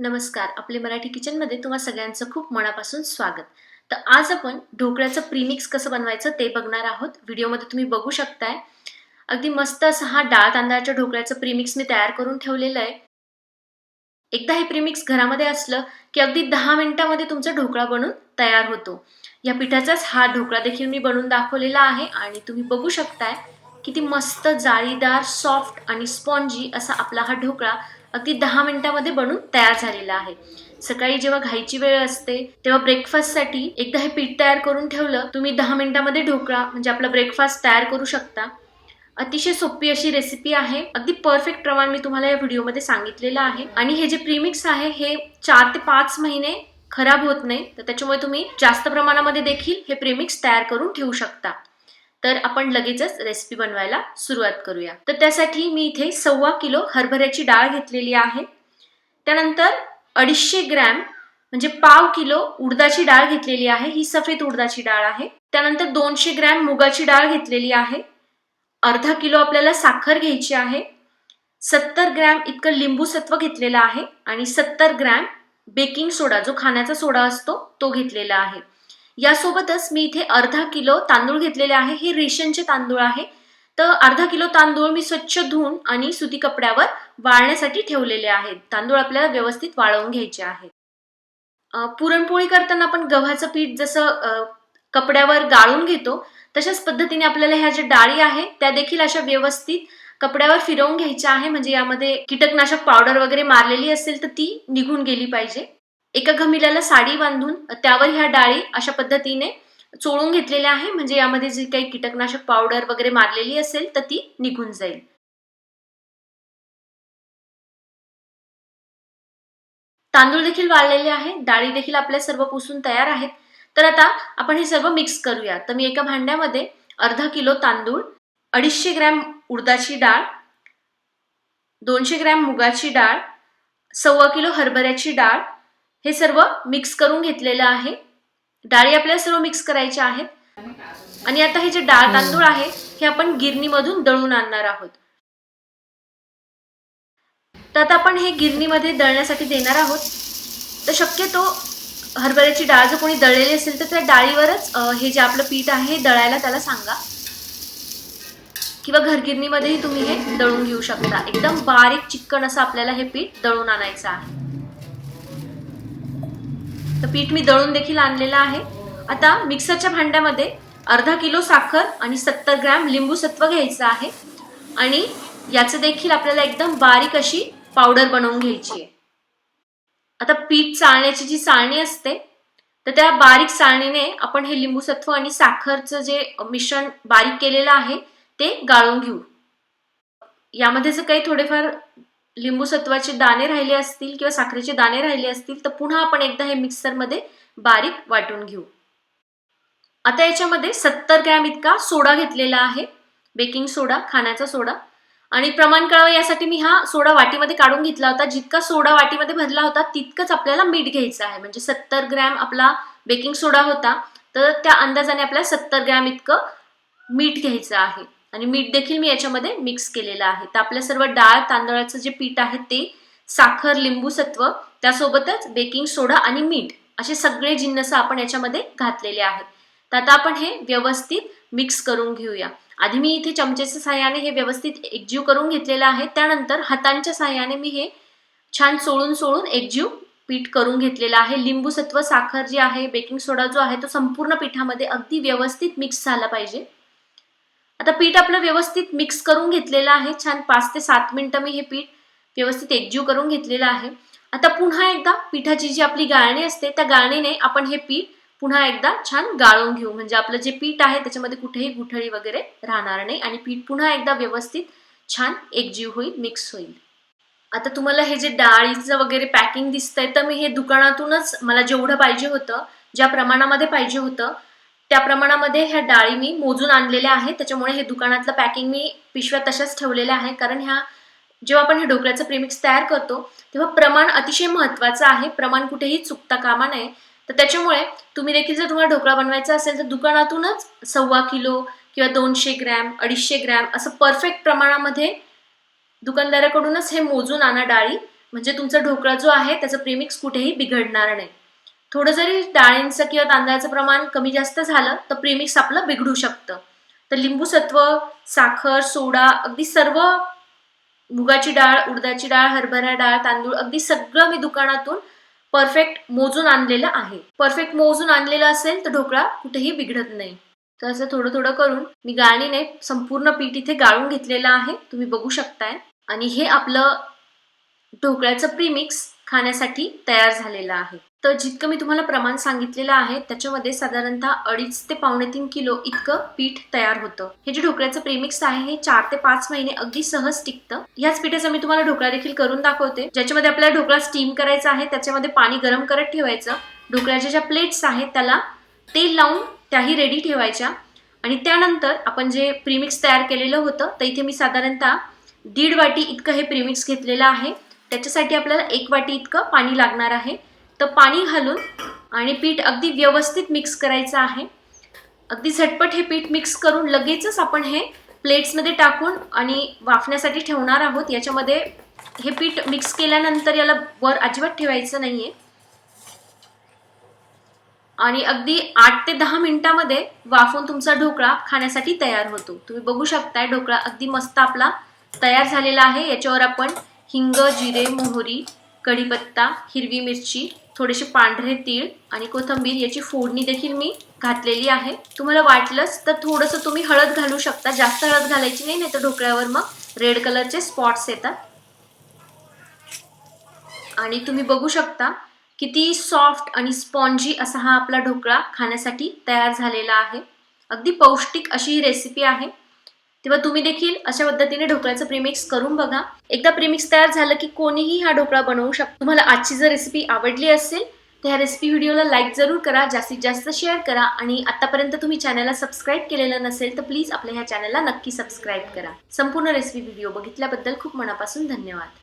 नमस्कार. आपले मराठी किचनमध्ये तुम्हा सगळ्यांचं खूप मनापासून स्वागत. तर आज आपण ढोकळ्याचं प्रीमिक्स कसं बनवायचं ते बघणार आहोत. व्हिडिओमध्ये तुम्ही बघू शकताय. अगदी मस्त असं हा डाळ तांदळाच्या ढोकळ्याचं प्रीमिक्स मी तयार करून ठेवलेलं आहे. एकदा हे प्रीमिक्स घरामध्ये असलं की अगदी दहा मिनिटामध्ये तुमचा ढोकळा बनून तयार होतो. या पिठाचाच हा ढोकळा देखील मी बनवून दाखवलेला आहे आणि तुम्ही बघू शकताय किती मस्त जाळीदार सॉफ्ट आणि स्पॉन्जी असा आपला हा ढोकळा अगदी दहा मिनिटामध्ये बनून तयार झालेला आहे. सकाळी जेव्हा घाईची वेळ असते तेव्हा ब्रेकफास्टसाठी एकदा हे पीठ तयार करून ठेवलं तुम्ही दहा मिनिटामध्ये ढोकळा म्हणजे आपला ब्रेकफास्ट तयार करू शकता. अतिशय सोपी अशी रेसिपी आहे. अगदी परफेक्ट प्रमाण मी तुम्हाला या व्हिडिओमध्ये सांगितलेलं आहे. आणि हे जे प्रीमिक्स आहे हे चार ते पाच महिने खराब होत नाही. तर त्याच्यामुळे तुम्ही जास्त प्रमाणामध्ये देखील हे प्रीमिक्स तयार करून ठेवू शकता. तर आपण लगेचच रेसिपी बनवायला सुरुवात करूया. तर त्यासाठी मी इथे सव्वा किलो हरभऱ्याची डाळ घेतलेली आहे. त्यानंतर अडीचशे ग्रॅम म्हणजे पाव किलो उडदाची डाळ घेतलेली आहे. ही सफेद उडदाची डाळ आहे. त्यानंतर दोनशे ग्रॅम मुगाची डाळ घेतलेली आहे. अर्धा किलो आपल्याला साखर घ्यायची आहे. सत्तर ग्रॅम इतकं लिंबू सत्व घेतलेलं आहे. आणि सत्तर ग्रॅम बेकिंग सोडा जो खाण्याचा सोडा असतो तो घेतलेला आहे. यासोबतच मी इथे अर्धा किलो तांदूळ घेतलेले आहे. हे रेशनचे तांदूळ आहे. तर अर्धा किलो तांदूळ मी स्वच्छ धुवून आणि सुती कपड्यावर वाळण्यासाठी ठेवलेले आहेत. तांदूळ आपल्याला व्यवस्थित वाळवून घ्यायचे आहेत. पुरणपोळी करताना आपण गव्हाचं पीठ जसं कपड्यावर गाळून घेतो तशाच पद्धतीने आपल्याला ह्या ज्या डाळी आहे त्या देखील अशा व्यवस्थित कपड्यावर फिरवून घ्यायच्या आहे. म्हणजे यामध्ये कीटकनाशक पावडर वगैरे मारलेली असेल तर ती निघून गेली पाहिजे. एका घमिल्याला साडी बांधून त्यावर ह्या डाळी अशा पद्धतीने चोळून घेतलेल्या आहे. म्हणजे यामध्ये जी काही कीटकनाशक पावडर वगैरे मारलेली असेल तर ती निघून जाईल. तांदूळ देखील वाळलेले आहे. डाळी देखील आपल्या सर्व पुसून तयार आहेत. तर आता आपण हे सर्व मिक्स करूया. तर मी एका भांड्यामध्ये अर्धा किलो तांदूळ अडीचशे ग्रॅम उडदाची डाळ दोनशे ग्रॅम मुगाची डाळ सव्वा किलो हरभऱ्याची डाळ हे सर्व मिक्स करून घेतलेलं आहे. डाळी आपल्याला सर्व मिक्स करायच्या आहेत. आणि आता हे जे डाळ तांदूळ आहे हे आपण गिरणीमधून दळून आणणार आहोत. तर आता आपण हे गिरणीमध्ये दळण्यासाठी देणार आहोत. तर शक्यतो हरभऱ्याची डाळ जर कोणी दळलेली असेल तर त्या डाळीवरच हे जे आपलं पीठ आहे हे दळायला त्याला सांगा. किंवा घरगिरणीमध्येही तुम्ही हे दळून घेऊ शकता. एकदम बारीक चिक्कन असं आपल्याला हे पीठ दळून आणायचं आहे. तर पीठ मी दळून देखील आणलेलं आहे. आता मिक्सरच्या भांड्यामध्ये अर्धा किलो साखर आणि सत्तर ग्रॅम लिंबूसत्व घ्यायचं आहे. आणि याचं देखील आपल्याला एकदम बारीक अशी पावडर बनवून घ्यायची आहे. आता पीठ चाळण्याची जी चाळणी असते तर त्या बारीक चाळणीने आपण हे लिंबूसत्व आणि साखरचं जे मिश्रण बारीक केलेलं आहे ते गाळून घेऊ. यामध्ये जर काही थोडेफार लिंबू सत्वाचे दाणे राहिले असतील किंवा साखरेचे दाणे राहिले असतील तर पुन्हा आपण एकदा हे मिक्सरमध्ये बारीक वाटून घेऊ. आता याच्यामध्ये सत्तर ग्रॅम इतका सोडा घेतलेला आहे. बेकिंग सोडा खाण्याचा सोडा. आणि प्रमाण कळावं यासाठी मी हा सोडा वाटीमध्ये काढून घेतला होता. जितका सोडा वाटीमध्ये भरला होता तितकंच आपल्याला मीठ घ्यायचं आहे. म्हणजे सत्तर ग्रॅम आपला बेकिंग सोडा होता तर त्या अंदाजाने आपल्याला सत्तर ग्रॅम इतकं मीठ घ्यायचं आहे. आणि मीठ देखील मी याच्यामध्ये मिक्स केलेलं आहे. तर आपल्या सर्व डाळ तांदळाचं जे पीठ आहे ते साखर लिंबू सत्व त्यासोबतच बेकिंग सोडा आणि मीठ असे सगळे जिन्नस आपण याच्यामध्ये घातलेले आहेत. तर आता आपण हे व्यवस्थित मिक्स करून घेऊया. आधी मी इथे चमचेच्या साह्याने हे व्यवस्थित एकजीव करून घेतलेलं आहे. त्यानंतर हातांच्या साह्याने मी हे छान सोळून सोळून एकजीव पीठ करून घेतलेलं आहे. लिंबू सत्व साखर जी आहे बेकिंग सोडा जो आहे तो संपूर्ण पिठामध्ये अगदी व्यवस्थित मिक्स झाला पाहिजे. आता पीठ आपलं व्यवस्थित मिक्स करून घेतलेलं आहे. छान पाच ते सात मिनिटं मी हे पीठ व्यवस्थित एकजीव करून घेतलेलं आहे. आता पुन्हा एकदा पिठाची जी आपली गाळणी असते त्या गाळणीने आपण हे पीठ पुन्हा एकदा छान गाळून घेऊ. म्हणजे आपलं जे पीठ आहे त्याच्यामध्ये कुठेही गुठळी वगैरे राहणार नाही आणि पीठ पुन्हा एकदा व्यवस्थित छान एकजीव होईल मिक्स होईल. आता तुम्हाला हे जे डाळीचं वगैरे पॅकिंग दिसतंय तर मी हे दुकानातूनच मला जेवढं पाहिजे होतं ज्या प्रमाणामध्ये पाहिजे होतं त्या प्रमाणामध्ये ह्या डाळी मी मोजून आणलेल्या आहेत. त्याच्यामुळे हे दुकानातलं पॅकिंग मी पिशव्या तशाच ठेवलेल्या आहे कारण ह्या जेव्हा आपण हे ढोकळ्याचं प्रेमिक्स तयार करतो तेव्हा प्रमाण अतिशय महत्त्वाचं आहे. प्रमाण कुठेही चुकता कामा नये. तर त्याच्यामुळे तुम्ही देखील जर तुम्हाला ढोकळा बनवायचा असेल तर दुकानातूनच सव्वा किलो किंवा दोनशे ग्रॅम अडीचशे ग्रॅम असं परफेक्ट प्रमाणामध्ये दुकानदाराकडूनच हे मोजून आणा डाळी. म्हणजे तुमचा ढोकळा जो आहे त्याचं प्रेमिक्स कुठेही बिघडणार नाही. थोडं जरी डाळींचं किंवा तांदळाचं प्रमाण कमी जास्त झालं तर प्रेमिक्स आपलं बिघडू शकतं. तर लिंबूसत्व साखर सोडा अगदी सर्व मुगाची डाळ उडदाची डाळ हरभरा डाळ तांदूळ अगदी सगळं मी दुकानातून परफेक्ट मोजून आणलेलं आहे. परफेक्ट मोजून आणलेलं असेल तर ढोकळा कुठेही बिघडत नाही. तर असं थोडं थोडं करून मी गाळणीने संपूर्ण पीठ इथे गाळून घेतलेलं आहे तुम्ही बघू शकताय. आणि हे आपलं ढोकळ्याचं प्रीमिक्स खाण्यासाठी तयार झालेलं आहे. तर जितकं मी तुम्हाला प्रमाण सांगितलेलं आहे त्याच्यामध्ये साधारणतः अडीच ते पावणे तीन किलो इतकं पीठ तयार होतं. हे जे ढोकळ्याचं प्रीमिक्स आहे हे चार ते पाच महिने अगदी सहज टिकतं. ह्याच पिठाचा मी तुम्हाला ढोकळा देखील करून दाखवते. ज्याच्यामध्ये आपल्याला ढोकळा स्टीम करायचा आहे त्याच्यामध्ये पाणी गरम करत ठेवायचं. ढोकळ्याच्या ज्या प्लेट्स आहेत त्याला तेल लावून त्याही रेडी ठेवायच्या. आणि त्यानंतर आपण जे प्रीमिक्स तयार केलेलं होतं तर इथे मी साधारणतः दीड वाटी इतकं हे प्रीमिक्स घेतलेलं आहे. त्याच्यासाठी आपल्याला एक वाटी इतकं पाणी लागणार आहे. तर पाणी घालून आणि पीठ अगदी व्यवस्थित मिक्स करायचं आहे. अगदी झटपट हे पीठ मिक्स करून लगेचच आपण हे प्लेट्समध्ये टाकून आणि वाफण्यासाठी ठेवणार आहोत. याच्यामध्ये हे पीठ मिक्स केल्यानंतर याला वर अजिबात ठेवायचं नाहीये. आणि अगदी आठ ते दहा मिनिटामध्ये वाफून तुमचा ढोकळा खाण्यासाठी तयार होतो. तुम्ही बघू शकताय ढोकळा अगदी मस्त आपला तयार झालेला आहे. याच्यावर आपण हिंग जिरे मोहरी कढीपत्ता हिरवी मिरची थोडेसे पांढरे तीळ आणि कोथिंबीर याची फोडणी देखील मी घातलेली आहे. तुम्हाला वाटलंच तर थोडंसं तुम्ही हळद घालू शकता. जास्त हळद घालायची नाही नाही तर ढोकळ्यावर मग रेड कलरचे स्पॉट्स येतात. आणि तुम्ही बघू शकता किती सॉफ्ट आणि स्पॉन्जी असा हा आपला ढोकळा खाण्यासाठी तयार झालेला आहे. अगदी पौष्टिक अशी ही रेसिपी आहे. तेव्हा तुम्ही देखील अशा पद्धतीने ढोकळ्याचं प्रीमिक्स करून बघा. एकदा प्रीमिक्स तयार झालं की कोणीही हा ढोकळा बनवू शकतो. तुम्हाला आजची जर रेसिपी आवडली असेल तर ह्या रेसिपी व्हिडिओला लाईक जरूर करा जास्तीत जास्त शेअर करा आणि आतापर्यंत तुम्ही चॅनलला सबस्क्राईब केलेलं नसेल तर प्लीज आपल्या ह्या चॅनलला नक्की सबस्क्राईब करा. संपूर्ण रेसिपी व्हिडिओ बघितल्याबद्दल खूप मनापासून धन्यवाद.